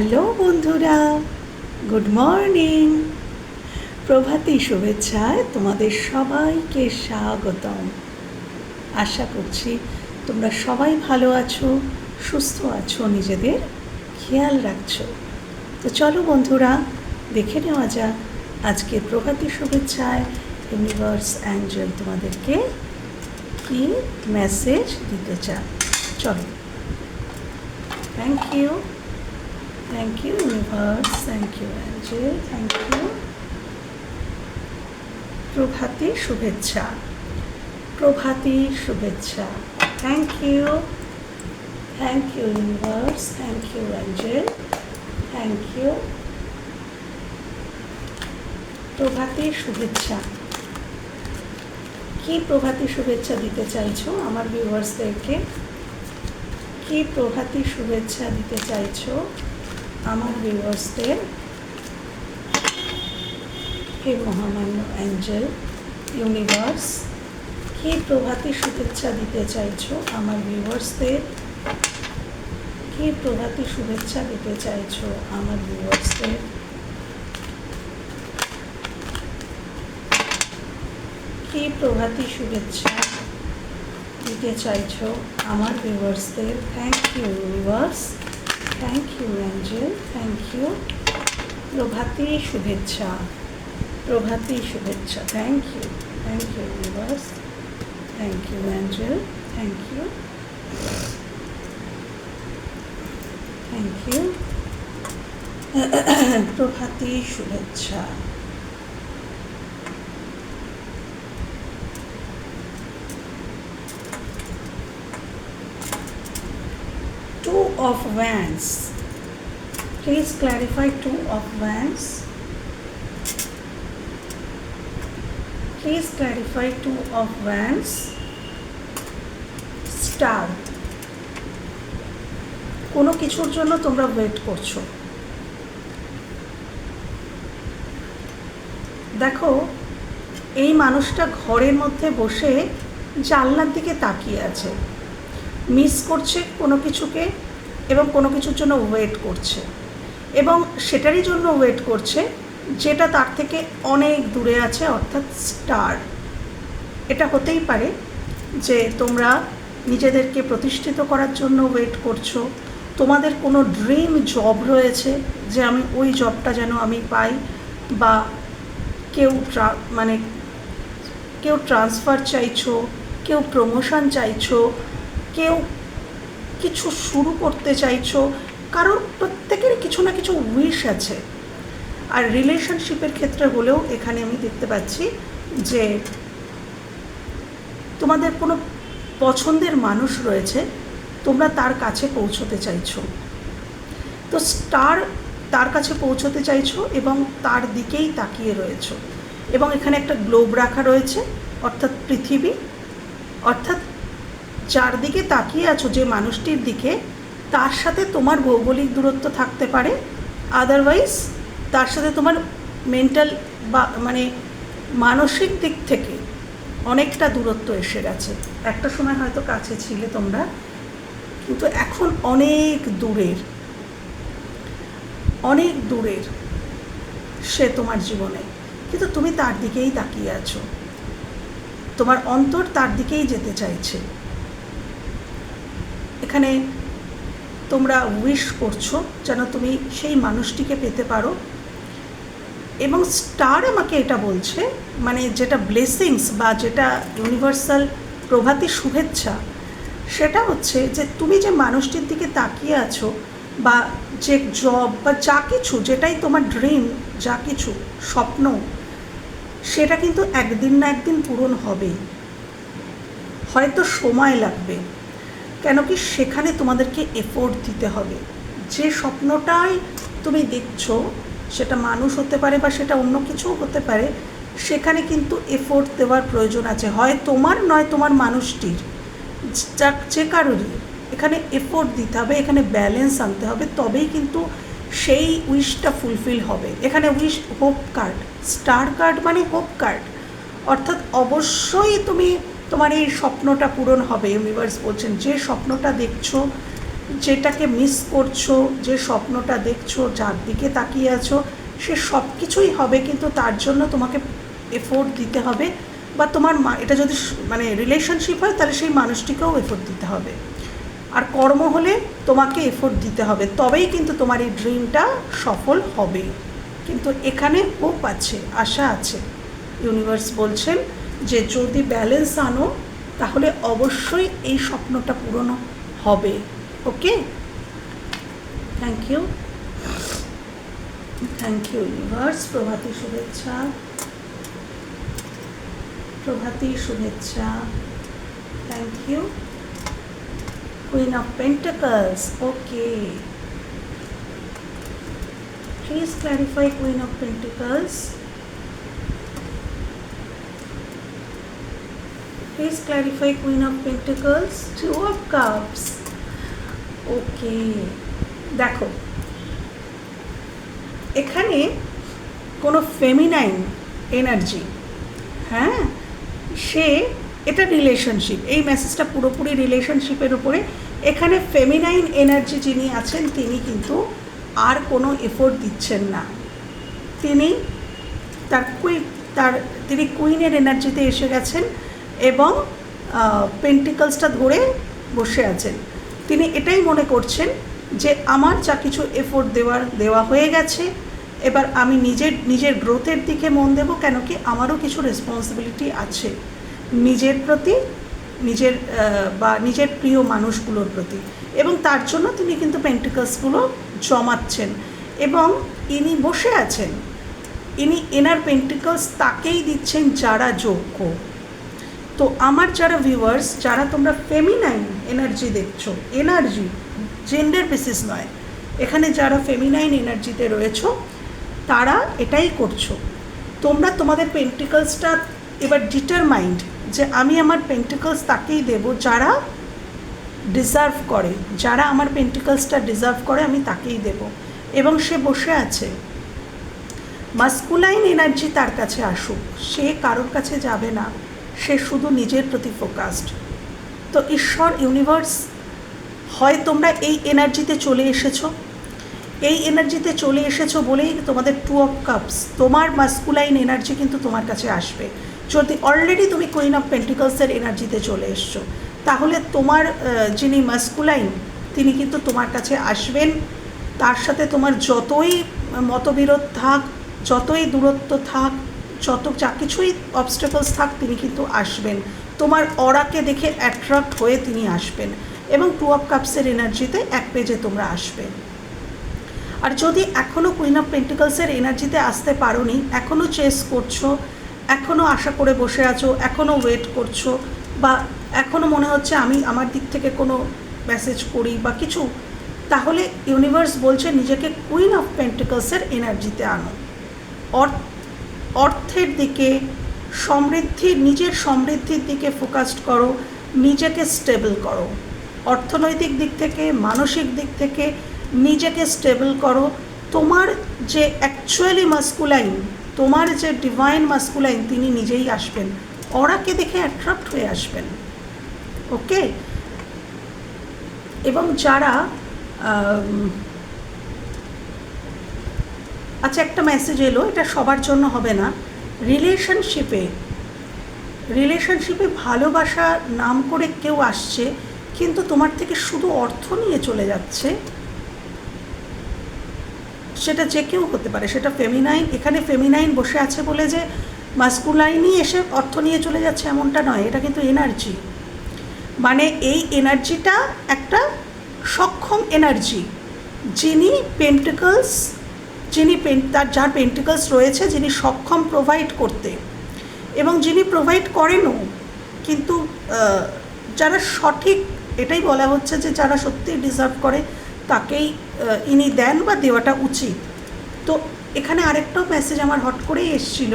Hello বন্ধুরা, good morning. প্রভাতী শুভেচ্ছায় তোমাদের সবাইকে স্বাগতম। আশা করছি তোমরা সবাই ভালো আছো, সুস্থ আছো, নিজেদের খেয়াল রাখছো। তো চলো বন্ধুরা, দেখে নেওয়া যাক আজকে প্রভাতী শুভেচ্ছায় ইউনিভার্স অ্যাঞ্জেল তোমাদেরকে কি মেসেজ দিতে চায়। চলো। Thank you Thank you, universe. Thank you, angel. Thank you. প্রভাতী শুভেচ্ছা প্রভাতী শুভেচ্ছা thank you thank you universe thank you angel thank you প্রভাতী শুভেচ্ছা কি প্রভাতী শুভেচ্ছা দিতে চাইছো আমার ভিউয়ার্সদেরকে কি প্রভাতী শুভেচ্ছা দিতে চাইছো? আমার ভিউয়ার্সদের হে মহামান্য অ্যাঞ্জেল ইউনিভার্স কি প্রভাতী শুভেচ্ছা দিতে চাইছো আমার ভিউয়ার্সদের কি প্রভাতী শুভেচ্ছা দিতে চাইছো আমার ভিউয়ার্সদের কি প্রভাতী শুভেচ্ছা দিতে চাইছো আমার ভিউয়ার্সদের thank you universe thank you angel thank you প্রভাতী শুভেচ্ছা প্রভাতী শুভেচ্ছা thank you thank you universe thank you angel thank you thank you প্রভাতী শুভেচ্ছা two of wands please clarify two of wands please clarify two of wands star কোনো কিছুর জন্য তোমরা ওয়েট করছ দেখো এই মানুষটা ঘরের মধ্যে বসে জানলার দিকে তাকিয়ে আছে মিস করছে কোনো কিছুকে এবং কোনো কিছুর জন্য ওয়েট করছে। এবং সেটারই জন্য ওয়েট করছে যেটা তার থেকে অনেক দূরে আছে, অর্থাৎ স্টার এটা হতেই পারে যে তোমরা নিজেদেরকে প্রতিষ্ঠিত করার জন্য ওয়েট করছ। তোমাদের কোনো ড্রিম জব রয়েছে যে আমি ওই জবটা যেন আমি পাই বা কেউ মানে কেউ ট্রান্সফার চাইছো, কেউ প্রমোশন চাইছো, কেউ কিছু শুরু করতে চাইছো কারোর প্রত্যেকের কিছু না কিছু উইশ আছে। আর রিলেশনশিপের ক্ষেত্রে হলেও এখানে আমি দেখতে পাচ্ছি যে তোমাদের কোনো পছন্দের মানুষ রয়েছে, তোমরা তার কাছে পৌঁছতে চাইছো। তো স্টার তার কাছে পৌঁছতে চাইছো এবং তার দিকেই তাকিয়ে রয়েছো। এবং এখানে একটা গ্লোব রাখা রয়েছে, অর্থাৎ পৃথিবী, অর্থাৎ যার দিকে তাকিয়ে আছো যে মানুষটির দিকে, তার সাথে তোমার ভৌগোলিক দূরত্ব থাকতে পারে। আদারওয়াইজ তার সাথে তোমার মেন্টাল বা মানে মানসিক দিক থেকে অনেকটা দূরত্ব এসে গেছে। একটা সময় হয়তো কাছে ছিলে তোমরা, কিন্তু এখন অনেক দূরের অনেক দূরের সে তোমার জীবনে। কিন্তু তুমি তার দিকেই তাকিয়ে আছো। তোমার অন্তর তার দিকেই যেতে চাইছে। এখানে তোমরা উইশ করছ যেন তুমি সেই মানুষটিকে পেতে পারো। এবং স্টার আমাকে এটা বলছে মানে যেটা ব্লেসিংস বা যেটা ইউনিভার্সাল প্রভাতী শুভেচ্ছা, সেটা হচ্ছে যে তুমি যে মানুষটির দিকে তাকিয়ে আছো বা যে জব বা যা কিছু যেটাই তোমার ড্রিম যা কিছু স্বপ্ন, সেটা কিন্তু একদিন না একদিন পূরণ হবেই। হয়তো সময় লাগবে। কেন কি সেখানে তোমাদেরকে এফোর্ট দিতে হবে। যে স্বপ্নটাই তুমি দেখছ, সেটা মানুষ হতে পারে বা সেটা অন্য কিছুও হতে পারে, সেখানে কিন্তু এফোর্ট দেওয়ার প্রয়োজন আছে। হয় তোমার নয়, তোমার মানুষটির। যা যে কারোরই। এখানে এফোর্ট দিতে হবে, এখানে ব্যালেন্স আনতে হবে, তবেই কিন্তু সেই উইশটা ফুলফিল হবে। এখানে wish hope card star card মানে হোপ কার্ড অর্থাৎ অবশ্যই তুমি তোমার এই স্বপ্নটা পূরণ হবে। ইউনিভার্স বলছেন, যে স্বপ্নটা দেখছ, যেটাকে মিস করছ, যে স্বপ্নটা দেখছ, যার দিকে তাকিয়ে আছো, সে সব কিছুই হবে, কিন্তু তার জন্য তোমাকে এফোর্ট দিতে হবে বা তোমার এটা যদি মানে রিলেশনশিপ হয়, তাহলে সেই মানুষটিকেও এফোর্ট দিতে হবে। আর কর্ম হলে তোমাকে এফোর্ট দিতে হবে। তবেই কিন্তু তোমার এই ড্রিমটা সফল হবে। কিন্তু এখানে হোপ আছে, আশা আছে। ইউনিভার্স বলছেন যে যদি ব্যালেন্স আনো, তাহলে অবশ্যই এই স্বপ্নটা পূরণ হবে। Okay thank you thank you universe প্রভাতী শুভেচ্ছা। প্রভাতী শুভেচ্ছা। Thank you Queen of Pentacles okay please clarify Queen of Pentacles Please clarify Queen of Pentacles, Two of Cups. Okay দেখো এখানে কোনো ফেমিনাইন এনার্জি হ্যাঁ সে এটা রিলেশনশিপ এই মেসেজটা পুরোপুরি রিলেশনশিপের উপরে এখানে ফেমিনাইন এনার্জি যিনি আছেন তিনি কিন্তু আর কোনো এফোর্ট দিচ্ছেন না তিনি তার কুইন তার তিনি কুইনের এনার্জিতে এসে গেছেন এবং পেন্টিকলসটা ধরে বসে আছেন। তিনি এটাই মনে করছেন যে আমার যা কিছু এফোর্ট দেওয়ার, দেওয়া হয়ে গেছে, এবার আমি নিজের নিজের গ্রোথের দিকে মন দেব কেন কি আমারও কিছু রেসপন্সিবিলিটি আছে নিজের প্রতি, নিজের বা নিজের প্রিয় মানুষগুলোর প্রতি। এবং তার জন্য তিনি কিন্তু পেন্টিকলসগুলো জমাচ্ছেন। এবং ইনি বসে আছেন, ইনি, এনার পেন্টিকলস তাকেই দিচ্ছেন যারা যোগ্য। তো আমার যারা ভিউয়ার্স যারা তোমরা ফেমিনাইন এনার্জি দেখছ এনার্জি জেন্ডার বেসিস নয়, এখানে যারা ফেমিনাইন এনার্জিতে রয়েছো, তারা এটাই করছ। তোমরা তোমাদের পেন্টিকলসটা এবার ডিটারমাইন্ড যে আমি আমার পেন্টিকলস তাকেই দেব, যারা ডিজার্ভ করে, যারা আমার পেন্টিকলসটা ডিজার্ভ করে, আমি তাকেই দেব। এবং সে বসে আছে। মাস্কুলাইন এনার্জি তার কাছে আসুক, সে কারোর কাছে যাবে না। সে শুধু নিজের প্রতি ফোকাসড তো ঈশ্বর ইউনিভার্স হয় তোমরা এই এনার্জিতে চলে এসেছ? এই এনার্জিতে চলে এসেছ বলেই তোমাদের টু অফ কাপস তোমার মাস্কুলাইন এনার্জি কিন্তু তোমার কাছে আসবে। যদি অলরেডি তুমি কুইন অফ পেন্টিকলসের এনার্জিতে চলে এসছো, তাহলে তোমার যিনি মাস্কুলাইন তিনি কিন্তু তোমার কাছে আসবেন। তার সাথে তোমার যতই মতবিরোধ থাক, যতই দূরত্ব থাক যত যা কিছুই অবস্টেকলস থাক তিনি কিন্তু আসবেন। তোমার অরাকে দেখে অ্যাট্রাক্ট হয়ে তিনি আসবেন এবং টু অফ কাপসের এনার্জিতে এক পেজে তোমরা আসবে। আর যদি এখনও কুইন অফ পেন্টিকলসের এনার্জিতে আসতে পারোনি এখনও চেস করছ এখনও আশা করে বসে আছো এখনও ওয়েট করছ বা এখনও মনে হচ্ছে আমি আমার দিক থেকে কোনো মেসেজ করি বা কিছু, তাহলে ইউনিভার্স বলছে নিজেকে কুইন অফ পেন্টিকলসের এনার্জিতে আনো। অর- অর্থের দিকে সমৃদ্ধি, নিজের সমৃদ্ধির দিকে ফোকাসড করো, নিজেকে স্টেবল করো। অর্থনৈতিক দিক থেকে, মানসিক দিক থেকে নিজেকে স্টেবল করো। তোমার যে অ্যাকচুয়ালি মাস্কুলাইন তোমার যে ডিভাইন মাস্কুলাইন তিনি নিজেই আসবেন। ওরাকে দেখে অ্যাট্রাক্ট হয়ে আসবেন। ওকে এবং যারা আচ্ছা একটা মেসেজ এলো, এটা সবার জন্য হবে না। রিলেশনশিপে রিলেশনশিপে ভালোবাসা নাম করে কেউ আসছে, কিন্তু তোমার থেকে শুধু অর্থ নিয়ে চলে যাচ্ছে। সেটা যে কেউ হতে পারে, সেটা ফেমিনাইন এখানে ফেমিনাইন বসে আছে বলে যে মাস্কুলাইনই এসে অর্থ নিয়ে চলে যাচ্ছে এমনটা নয়, এটা কিন্তু এনার্জি মানে এই এনার্জিটা একটা সক্ষম এনার্জি যিনি পেন্টিকলস যিনি তার যার পেন্টিকলস রয়েছে, যিনি সক্ষম প্রোভাইড করতে। এবং যিনি প্রোভাইড করেনও, কিন্তু যারা সঠিক, এটাই বলা হচ্ছে যে যারা সত্যিই ডিজার্ভ করে, তাকেই ইনি দেন বা দেওয়াটা উচিত। তো এখানে আরেকটাও মেসেজ আমার হট করেই এসছিল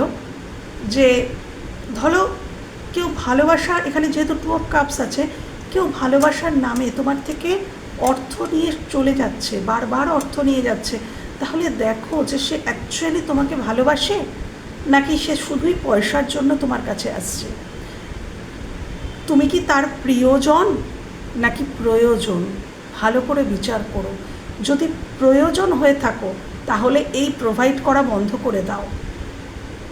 যে, ধরো, কেউ ভালোবাসা, এখানে যেহেতু টু অফ কাপস আছে, কেউ ভালোবাসার নামে তোমার থেকে অর্থ নিয়ে চলে যাচ্ছে, বারবার অর্থ নিয়ে যাচ্ছে তাহলে দেখো যে সে অ্যাকচুয়ালি তোমাকে ভালোবাসে নাকি সে শুধুই পয়সার জন্য তোমার কাছে আসছে? তুমি কি তার প্রিয়জন নাকি প্রয়োজন? ভালো করে বিচার করো। যদি প্রয়োজন হয়ে থাকো, তাহলে এই প্রোভাইড করা বন্ধ করে দাও।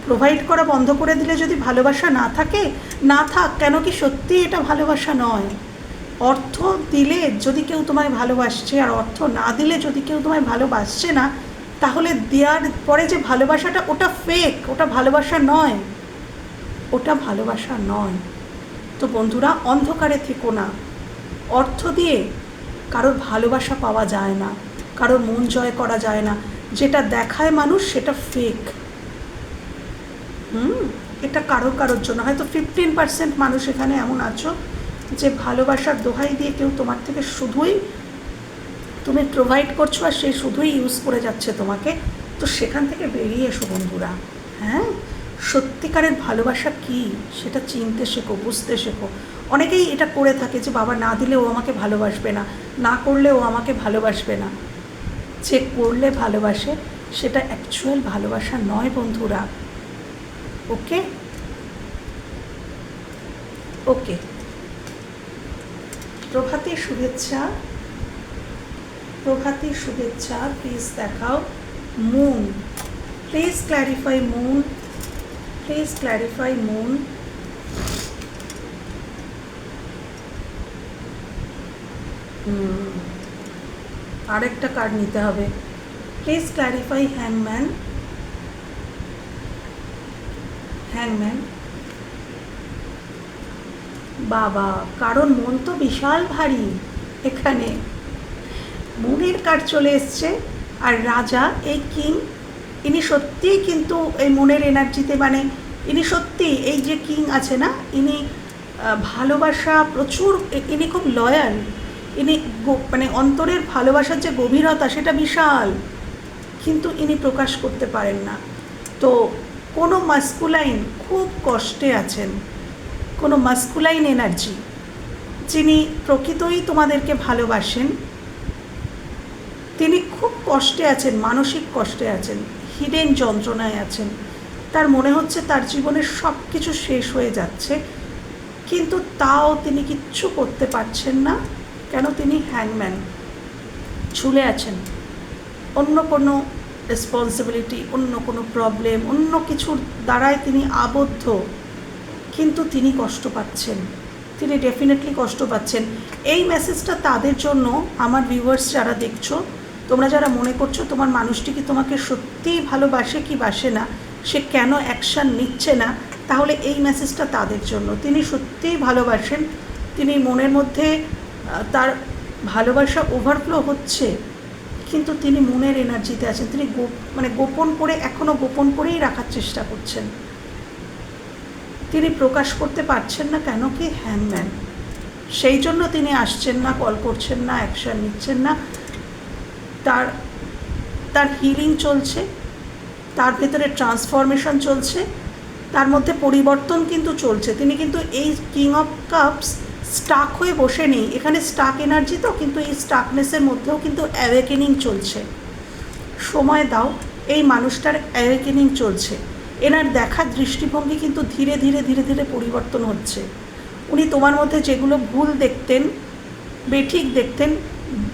প্রোভাইড করা বন্ধ করে দিলে যদি ভালোবাসা না থাকে, না থাক, কেন কি সত্যি এটা ভালোবাসা নয়? অর্থ দিলে যদি কেউ তোমায় ভালোবাসছে আর অর্থ না দিলে যদি কেউ তোমায় ভালোবাসছে না, তাহলে দেওয়ার পরে যে ভালোবাসাটা, ওটা ফেক ওটা ভালোবাসা নয়। ওটা ভালোবাসা নয়। তো বন্ধুরা, অন্ধকারে থেকো না। অর্থ দিয়ে কারোর ভালোবাসা পাওয়া যায় না, কারোর মন জয় করা যায় না। যেটা দেখায় মানুষ, সেটা ফেক হুম? এটা কারোর কারোর জন্য। হয়তো ফিফটিন পার্সেন্ট মানুষ এখানে এমন আছো। যে ভালোবাসার দোহাই দিয়ে কেউ তোমার থেকে শুধুই তুমি প্রোভাইড করছ আর সে শুধুই ইউজ করে যাচ্ছে তোমাকে, তো সেখান থেকে বেরিয়ে এসো বন্ধুরা। হ্যাঁ? সত্যিকারের ভালোবাসা কি? সেটা চিনতে শেখো, বুঝতে শেখো। অনেকেই এটা করে থাকে যে, বাবা, না দিলে ও আমাকে ভালোবাসবে না না করলে ও আমাকে ভালোবাসবে না। যে করলে ভালোবাসে, সেটা অ্যাকচুয়াল ভালোবাসা নয় বন্ধুরা। ওকে ওকে প্রভাতের শুভেচ্ছা। প্রভাতের শুভেচ্ছা প্লিজ দেখাও। Moon please clarify Moon please clarify Moon আরেকটা কার্ড নিতে হবে। প্লিজ ক্ল্যারিফাই হ্যাংম্যান হ্যাংম্যান বাবা, কারণ মন তো বিশাল ভারী এখানে। মনের কার্ড চলে এসছে, আর রাজা এই কিং, ইনি সত্যিই কিন্তু এই মনের এনার্জিতে মানে ইনি সত্যি এই যে কিং আছে না, ইনি ভালোবাসা প্রচুর ইনি খুব লয়াল ইনি মানে অন্তরের ভালোবাসার যে গভীরতা সেটা বিশাল, কিন্তু ইনি প্রকাশ করতে পারেন না। তো কোনো মাস্কুলাইন খুব কষ্টে আছেন। কোনো মাস্কুলাইন এনার্জি যিনি প্রকৃতই তোমাদেরকে ভালোবাসেন, তিনি খুব কষ্টে আছেন, মানসিক কষ্টে আছেন হিডেন যন্ত্রণায় আছেন। তার মনে হচ্ছে তার জীবনের সব কিছু শেষ হয়ে যাচ্ছে, কিন্তু তাও তিনি কিচ্ছু করতে পারছেন না, কেন তিনি হ্যাংম্যান ঝুলে আছেন। অন্য কোনো রেসপন্সিবিলিটি অন্য কোনো প্রবলেম অন্য কিছুর দ্বারায় তিনি আবদ্ধ। কিন্তু তিনি কষ্ট পাচ্ছেন। তিনি ডেফিনেটলি কষ্ট পাচ্ছেন। এই মেসেজটা তাদের জন্য, আমার ভিউয়ার্স যারা দেখছ, তোমরা যারা মনে করছ তোমার মানুষটি কি তোমাকে সত্যিই ভালোবাসে কি বাসে না, সে কেন অ্যাকশান নিচ্ছে না, তাহলে এই মেসেজটা তাদের জন্য। তিনি সত্যিই ভালোবাসেন। তিনি মনের মধ্যে তার ভালোবাসা ওভারফ্লো হচ্ছে, কিন্তু তিনি মনের এনার্জিতে আছেন। তিনি মানে গোপন করে এখনও গোপন করেই রাখার চেষ্টা করছেন। তিনি প্রকাশ করতে পারছেন না কেন কি? হ্যাংম্যান সেই জন্য তিনি আসছেন না, কল করছেন না, অ্যাকশন নিচ্ছেন না। তার তার হিলিং চলছে, তার ভেতরে ট্রান্সফরমেশন চলছে, তার মধ্যে পরিবর্তন কিন্তু চলছে। তিনি কিন্তু এই কিং অফ কাপস স্টাক হয়ে বসে নেই। এখানে স্টাক এনার্জি তো, কিন্তু এই স্টাকনেসের মধ্যেও কিন্তু অ্যাওয়েকেনিং চলছে। সময় দাও, এই মানুষটার অ্যাওয়েকেনিং চলছে। এনার দেখার দৃষ্টিভঙ্গি কিন্তু ধীরে ধীরে ধীরে ধীরে পরিবর্তন হচ্ছে। উনি তোমার মধ্যে যেগুলো ভুল দেখতেন, বেঠিক দেখতেন,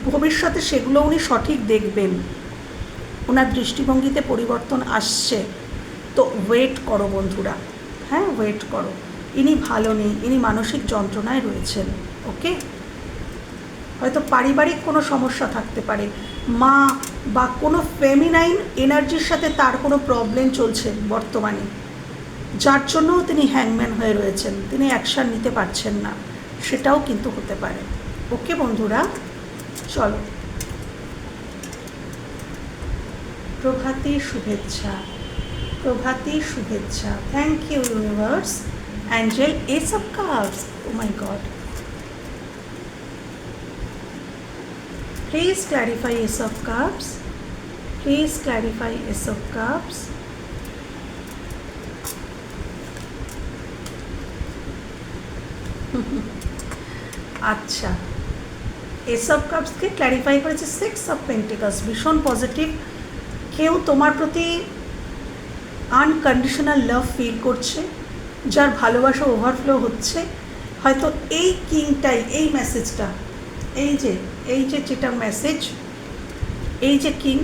ভবিষ্যতে সেগুলো উনি সঠিক দেখবেন। ওনার দৃষ্টিভঙ্গিতে পরিবর্তন আসছে। তো ওয়েট করো বন্ধুরা। হ্যাঁ ওয়েট করো। ইনি ভালো নেই, ইনি মানসিক যন্ত্রণায় রয়েছেন, ওকে? হয়তো পারিবারিক কোনো সমস্যা থাকতে পারে। মা বা কোনো ফেমিনাইন এনার্জির সাথে তার কোনো প্রবলেম চলছে বর্তমানে। যার জন্যও তিনি হ্যাংম্যান হয়ে রয়েছেন। তিনি অ্যাকশান নিতে পারছেন না। সেটাও কিন্তু হতে পারে। ওকে বন্ধুরা? চলো। প্রভাতী শুভেচ্ছা। প্রভাতী শুভেচ্ছা। Thank you universe angel Ace of Cups oh my God Please clarify Ace of Cups. Please clarify Ace of Cups. আচ্ছা। এস অফ কাপসকে ক্ল্যারিফাই করেছে সিক্স অফ পেন্টিকাস ভীষণ পজিটিভ কেউ তোমার প্রতি আনকন্ডিশনাল লাভ ফিল করছে, যার ভালোবাসা ওভারফ্লো হচ্ছে। হয়তো এই কিংটাই, এই মেসেজটা এই যে এই যে যেটা মেসেজ এই যে কিং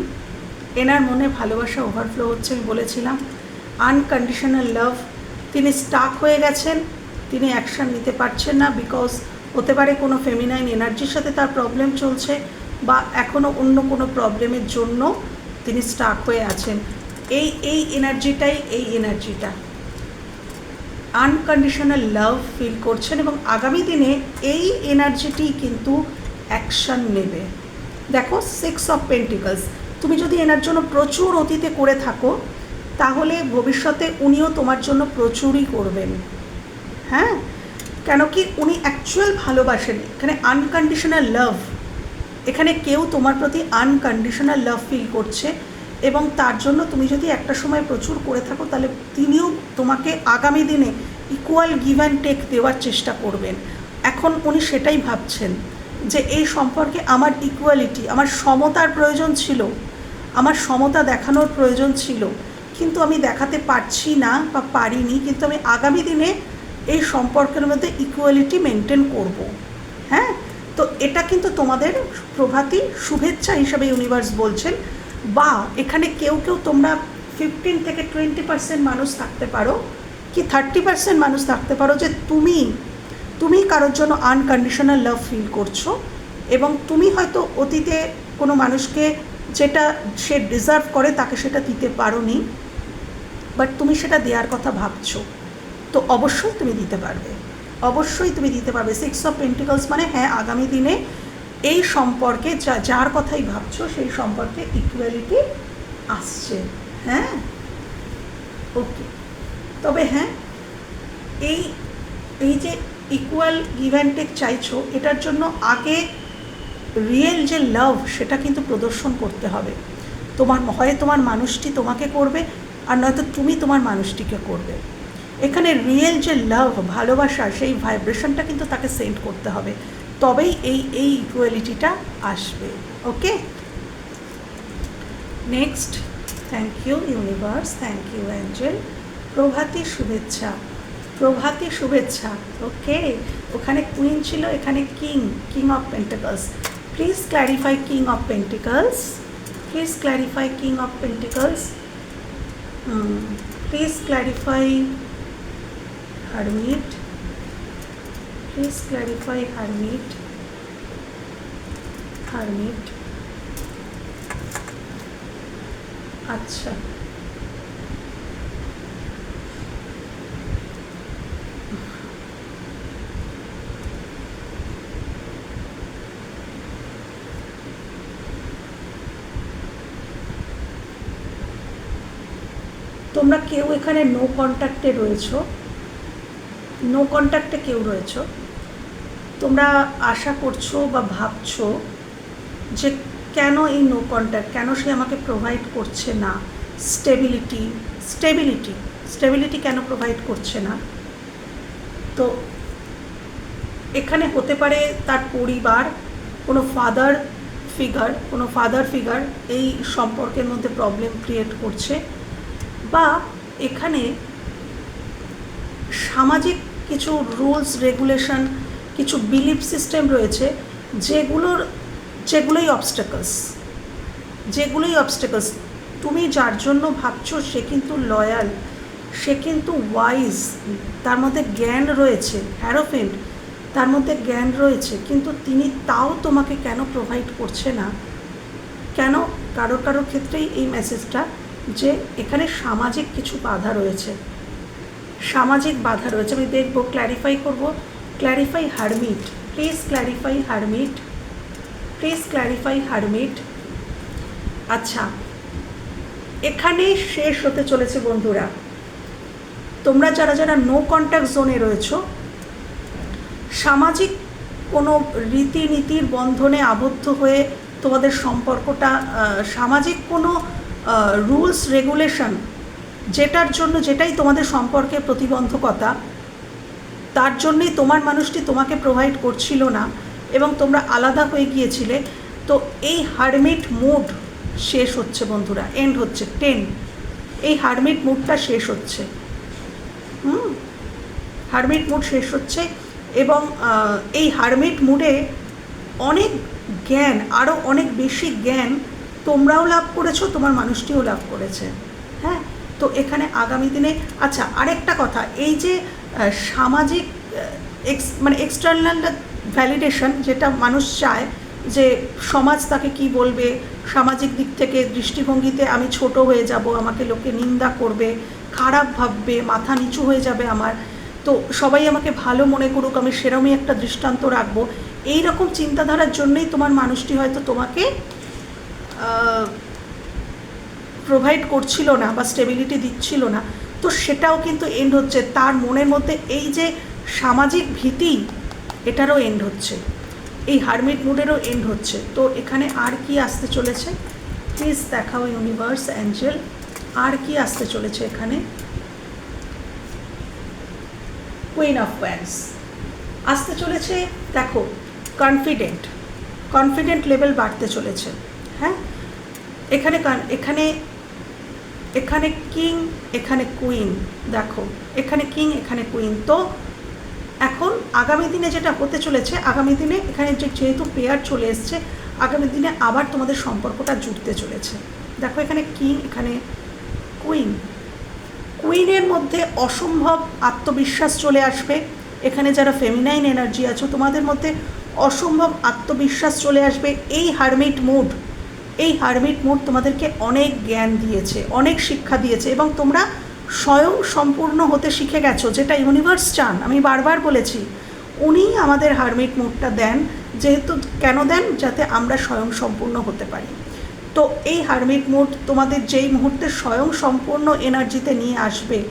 এনার মনে ভালোবাসা ওভারফ্লো হচ্ছে, আমি বলেছিলাম। আনকন্ডিশনাল লাভ তিনি স্টাক হয়ে গেছেন, তিনি অ্যাকশান নিতে পারছেন না বিকজ হতে পারে কোনো ফেমিনাইন এনার্জির সাথে তার প্রবলেম চলছে বা এখনও অন্য কোনো প্রবলেমের জন্য তিনি স্টাক হয়ে আছেন। এই এই এনার্জিটাই এই এনার্জিটা আনকন্ডিশনাল লাভ ফিল করছেন এবং আগামী দিনে এই এনার্জিটি কিন্তু অ্যাকশন নেবে। দেখো সিক্স অফ পেন্টিকলস তুমি যদি এনার জন্য প্রচুর অতীতে করে থাকো, তাহলে ভবিষ্যতে উনিও তোমার জন্য প্রচুরই করবেন। হ্যাঁ? কেন কি উনি অ্যাকচুয়াল ভালোবাসেন, এখানে আনকন্ডিশনাল লাভ এখানে কেউ তোমার প্রতি আনকন্ডিশনাল লাভ ফিল করছে এবং তার জন্য তুমি যদি একটা সময় প্রচুর করে থাকো, তাহলে তিনিও তোমাকে আগামী দিনে ইকুয়াল গিভ অ্যান্ড টেক দেওয়ার চেষ্টা করবেন। এখন উনি সেটাই ভাবছেন যে এই সম্পর্কে আমার ইকুয়ালিটি আমার সমতার প্রয়োজন ছিল। আমার সমতা দেখানোর প্রয়োজন ছিল। কিন্তু আমি দেখাতে পারছি না বা পারিনি, কিন্তু আমি আগামী দিনে এই সম্পর্কের মধ্যে ইকুয়ালিটি মেনটেন করব। হ্যাঁ? তো এটা কিন্তু তোমাদের প্রভাতী শুভেচ্ছা হিসাবে ইউনিভার্স বলছেন। বা এখানে কেউ কেউ তোমরা ফিফটিন থেকে টোয়েন্টি পার্সেন্ট মানুষ থাকতে পারো, কি থার্টি পার্সেন্ট মানুষ থাকতে পারো যে তুমি তুমি কারোর জন্য আনকন্ডিশনাল লাভ ফিল করছ এবং তুমি হয়তো অতীতে কোনো মানুষকে যেটা সে ডিজার্ভ করে, তাকে সেটা দিতে পারো নি বাট তুমি সেটা দেওয়ার কথা ভাবছ। তো অবশ্যই তুমি দিতে পারবে। অবশ্যই তুমি দিতে পারবে। সিক্স অফ পেন্টিকলস মানে হ্যাঁ আগামী দিনে এই সম্পর্কে যা, যার কথাই ভাবছ, সেই সম্পর্কে ইকুয়ালিটি আসছে। হ্যাঁ? ওকে তবে হ্যাঁ এই এই যে ইকুয়াল গিভ চাইছো, এটার জন্য আগে রিয়েল যে লাভ সেটা কিন্তু প্রদর্শন করতে হবে। তোমার হয় তোমার মানুষটি তোমাকে করবে, আর নয়তো তুমি তোমার মানুষটিকে করবে। এখানে রিয়েল যে লাভ ভালোবাসা, সেই ভাইব্রেশনটা কিন্তু তাকে সেন্ড করতে হবে। তবেই এই এই ইকুয়ালিটিটা আসবে। Okay? Next thank you universe thank you angel প্রভাতী শুভেচ্ছা প্রভাতী শুভেচ্ছা। ওকে? ওখানে কুইন ছিল, এখানে King King of Pentacles please clarify king of pentacles please clarify king of pentacles please clarify hermit please clarify hermit hermit আচ্ছা তোমরা কেউ এখানে নো কন্ট্যাক্টে রয়েছো? নো কন্ট্যাক্টে কেউ রয়েছ? তোমরা আশা করছ বা ভাবছ যে কেন এই নো কন্ট্যাক্ট কেন সে আমাকে প্রোভাইড করছে না? স্টেবিলিটি স্টেবিলিটি স্টেবিলিটি কেন প্রোভাইড করছে না? তো এখানে হতে পারে তার পরিবার, কোনো ফাদার ফিগার কোনো ফাদার ফিগার এই সম্পর্কের মধ্যে প্রবলেম ক্রিয়েট করছে। বা এখানে সামাজিক কিছু রুলস রেগুলেশন কিছু বিলিফ সিস্টেম রয়েছে, যেগুলোর, যেগুলোই অবস্টেকলস যেগুলোই অবস্টেকলস তুমি যার জন্য ভাবছ সে কিন্তু লয়াল সে কিন্তু ওয়াইজ তার মধ্যে জ্ঞান রয়েছে হ্যারোফেন্ট তার মধ্যে জ্ঞান রয়েছে, কিন্তু তিনি তাও তোমাকে কেন প্রোভাইড করছে না? কেন? কারও কারও ক্ষেত্রেই এই মেসেজটা যে এখানে সামাজিক কিছু বাধা রয়েছে। সামাজিক বাধা রয়েছে, আমি দেখব ক্ল্যারিফাই করব। Clarify Hermit please clarify Hermit please clarify Hermit আচ্ছা এখানে শেষ হতে চলেছে বন্ধুরা। তোমরা যারা যারা নো কন্ট্যাক্ট জোনে রয়েছো, সামাজিক কোনো রীতিনীতির বন্ধনে আবদ্ধ হয়ে তোমাদের সম্পর্কটা সামাজিক কোনো রুলস রেগুলেশন যেটার জন্য যেটাই তোমাদের সম্পর্কে প্রতিবন্ধকতা, তার জন্যেই তোমার মানুষটি তোমাকে প্রোভাইড করছিল না এবং তোমরা আলাদা হয়ে গিয়েছিলে। তো এই হারমিট মুড শেষ হচ্ছে বন্ধুরা এন্ড হচ্ছে টেন এই হারমিট মুডটা শেষ হচ্ছে। হুম? হারমিট মুড শেষ হচ্ছে এবং এই হারমিট মুডে অনেক জ্ঞান আরও অনেক বেশি জ্ঞান তোমরাও লাভ করেছ, তোমার মানুষটিও লাভ করেছে। হ্যাঁ? তো এখানে আগামী দিনে আচ্ছা আরেকটা কথা, এই যে সামাজিক এক্স মানে এক্সটার্নাল ভ্যালিডেশন যেটা মানুষ চায় যে সমাজ তাকে কি বলবে, সামাজিক দিক থেকে, দৃষ্টিভঙ্গিতে আমি ছোট হয়ে যাব, আমাকে লোকে নিন্দা করবে, খারাপ ভাববে, মাথা নিচু হয়ে যাবে আমার, তো সবাই আমাকে ভালো মনে করুক, আমি সেরমই একটা দৃষ্টান্ত রাখব। এই রকম চিন্তাধারার জন্যই তোমার মানুষটি হয়তো তোমাকে প্রোভাইড করছিল না বা স্টেবিলিটি দিচ্ছিল না, তো সেটাও কিন্তু এন্ড হচ্ছে। তার মনের মধ্যে এই যে সামাজিক ভীতি, এটারও এন্ড হচ্ছে। এই হারমিট মুডেরও এন্ড হচ্ছে। তো এখানে আর কি আসতে চলেছে? প্লিজ দেখাও ইউনিভার্স অ্যাঞ্জেল আর কি আসতে চলেছে এখানে? কুইন অফ ওয়ান্স আসতে চলেছে, দেখো কনফিডেন্ট কনফিডেন্ট লেভেল বাড়তে চলেছে। হ্যাঁ? এখানে এখানে এখানে কিং, এখানে কুইন, দেখো, এখানে কিং, এখানে কুইন। তো এখন আগামী দিনে যেটা হতে চলেছে, আগামী দিনে এখানে যে যেহেতু পেয়ার চলে এসছে, আগামী দিনে আবার তোমাদের সম্পর্কটা জুড়তে চলেছে। দেখো এখানে কিং, এখানে কুইন। কুইনের মধ্যে অসম্ভব আত্মবিশ্বাস চলে আসবে। এখানে যারা ফেমিনাইন এনার্জি আছো, তোমাদের মধ্যে অসম্ভব আত্মবিশ্বাস চলে আসবে। এই হারমিট মুড এই হারমিট মুড তোমাদেরকে অনেক জ্ঞান দিয়েছে, অনেক শিক্ষা দিয়েছে এবং তোমরা স্বয়ং সম্পূর্ণ হতে শিখে গেছো, যেটা ইউনিভার্স চান। আমি বারবার বলেছি, উনি আমাদের হারমিট মুডটা দেন, যেহেতু কেন দেন? যাতে আমরা স্বয়ং সম্পূর্ণ হতে পারি। তো এই হারমিট মুড তোমাদের যেই মুহূর্তে স্বয়ং সম্পূর্ণ এনার্জিতে নিয়ে আসবে,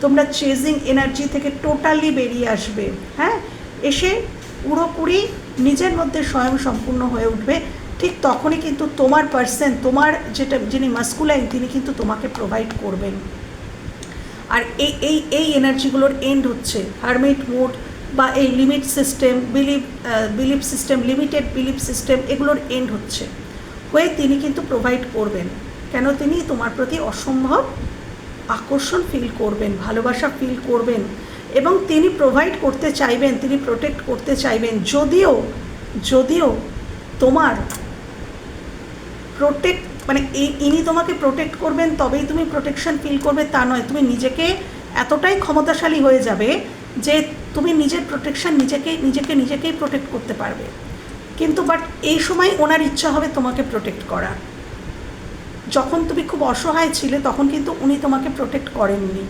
তোমরা চেজিং এনার্জি থেকে টোটালি বেরিয়ে আসবে হ্যাঁ? এসে পুরোপুরি নিজের মধ্যে স্বয়ং সম্পূর্ণ হয়ে উঠবে। ঠিক তখনই কিন্তু তোমার পার্সন তোমার যেটা যিনি মাস্কুলাইন তিনি কিন্তু তোমাকে প্রোভাইড করবেন। আর এই এই এই এনার্জিগুলোর এন্ড হচ্ছে হারমিট মুড বা এই limit system believe believe system limited believe system এগুলোর এন্ড হচ্ছে। হয়ে তিনি কিন্তু প্রোভাইড করবেন। কেন তিনি? তোমার প্রতি অসম্ভব আকর্ষণ ফিল করবেন, ভালোবাসা ফিল করবেন। এবং তিনি প্রোভাইড করতে চাইবেন, তিনি প্রোটেক্ট করতে চাইবেন। যদিও যদিও তোমার প্রোটেক্ট মানে এই ইনি তোমাকে প্রোটেক্ট করবেন, তবেই তুমি প্রোটেকশন ফিল করবে, তা নয়। তুমি নিজেকে এতটাই ক্ষমতাশালী হয়ে যাবে যে তুমি নিজের প্রোটেকশন নিজেকে নিজেকে, নিজেকেই প্রোটেক্ট করতে পারবে। কিন্তু বাট এই সময় ওনার ইচ্ছা হবে তোমাকে প্রোটেক্ট করা। যখন তুমি খুব অসহায় ছিলে, তখন কিন্তু উনি তোমাকে প্রোটেক্ট করেননি।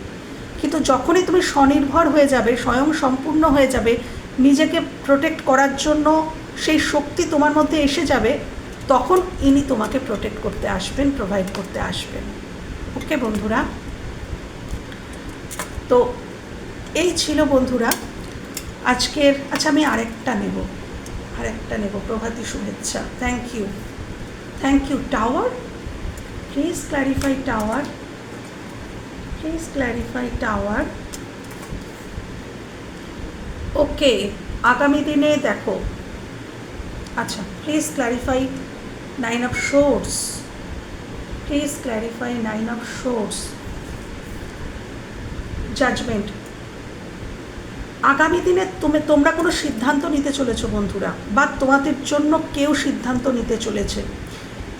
কিন্তু যখনই তুমি স্বনির্ভর হয়ে যাবে, স্বয়ং সম্পূর্ণ হয়ে যাবে, নিজেকে প্রোটেক্ট করার জন্য সেই শক্তি তোমার মধ্যে এসে যাবে তখন ইনি তোমাকে প্রোটেক্ট করতে আসবেন প্রোভাইড করতে আসবেন। ওকে বন্ধুরা? তো এই ছিল বন্ধুরা আজকের আচ্ছা আমি আরেকটা নেব। আরেকটা নেব, প্রভাতী শুভেচ্ছা। Thank you thank you tower please clarify tower please clarify tower okay আগামী দিনে দেখো। আচ্ছা please clarify nine of source please clarify nine of source judgment আগামী দিনে তুমি, তোমরা কোনো সিদ্ধান্ত নিতে চলেছো, বন্ধুরা, বা তোমাদের জন্য কেউ সিদ্ধান্ত নিতে চলেছে।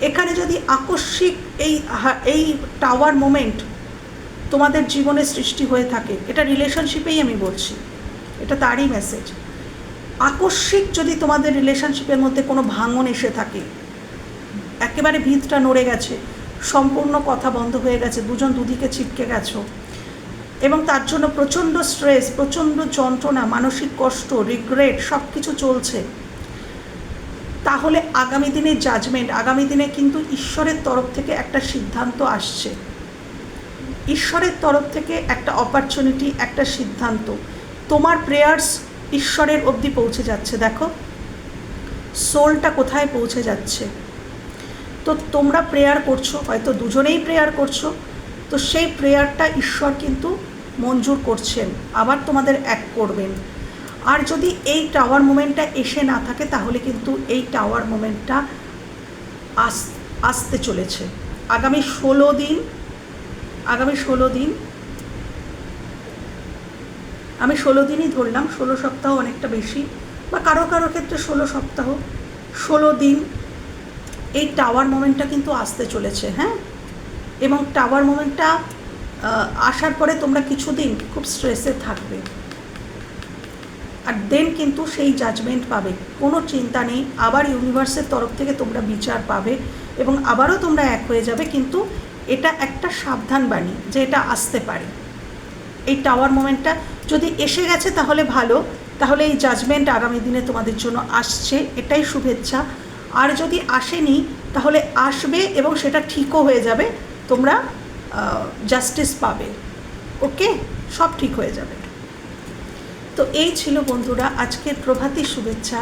এখানে যদি আকস্মিক এই এই টাওয়ার মোমেন্ট তোমাদের জীবনে সৃষ্টি হয়ে থাকে, এটা রিলেশনশিপেই আমি বলছি, এটা তারই মেসেজ আকস্মিক যদি তোমাদের রিলেশনশিপের মধ্যে কোনো ভাঙন এসে থাকে একেবারে ভিতটা নড়ে গেছে। সম্পূর্ণ কথা বন্ধ হয়ে গেছে। দুজন দুদিকে ছিটকে গেছো। এবং তার জন্য প্রচণ্ড স্ট্রেস প্রচণ্ড যন্ত্রণা, মানসিক কষ্ট রিগ্রেট সব কিছু চলছে। তাহলে আগামী দিনে জাজমেন্ট আগামী দিনে কিন্তু ঈশ্বরের তরফ থেকে একটা সিদ্ধান্ত আসছে। ঈশ্বরের তরফ থেকে একটা অপরচুনিটি একটা সিদ্ধান্ত। তোমার প্রেয়ার্স ঈশ্বরের অবধি পৌঁছে যাচ্ছে। দেখো সোলটা কোথায় পৌঁছে যাচ্ছে? তো তোমরা প্রেয়ার করছ, হয়তো দুজনেই প্রেয়ার করছ, তো সেই প্রেয়ারটা ঈশ্বর কিন্তু মঞ্জুর করছেন, আবার তোমাদের এক করবেন। আর যদি এই টাওয়ার মোমেন্টটা এসে না থাকে, তাহলে কিন্তু এই টাওয়ার মোমেন্টটা আস, আসতে চলেছে। আগামী ষোলো দিন, আগামী ষোলো দিন, আমি ষোলো দিনই ধরলাম, ষোলো সপ্তাহ অনেকটা বেশি, বা কারও কারও ক্ষেত্রে ষোলো সপ্তাহ, ষোলো দিন এই টাওয়ার মোমেন্টটা কিন্তু আসতে চলেছে হ্যাঁ? এবং টাওয়ার মোমেন্টটা আসার পরে তোমরা কিছুদিন খুব স্ট্রেসে থাকবে। আর দেন কিন্তু সেই জাজমেন্ট পাবে, কোনো চিন্তা নেই, আবার ইউনিভার্সের তরফ থেকে তোমরা বিচার পাবে এবং আবারও তোমরা এক হয়ে যাবে, কিন্তু এটা একটা সাবধান বাণী যে এটা আসতে পারে। এই টাওয়ার মোমেন্টটা যদি এসে গেছে তাহলে ভালো, তাহলে এই জাজমেন্ট আগামী দিনে তোমাদের জন্য আসছে, এটাই শুভেচ্ছা। আর যদি আসেনি, তাহলে আসবে এবং সেটা ঠিকও হয়ে যাবে। তোমরা জাস্টিস পাবে। ওকে সব ঠিক হয়ে যাবে। তো এই ছিল বন্ধুরা, আজকের প্রভাতী শুভেচ্ছা।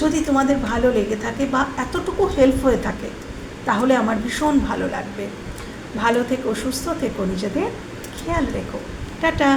যদি তোমাদের ভালো লেগে থাকে বা এতটুকু হেল্প হয়ে থাকে, তাহলে আমার ভীষণ ভালো লাগবে। ভালো থেকো, সুস্থ থেকো, নিজেদের খেয়াল রেখো। টাটা!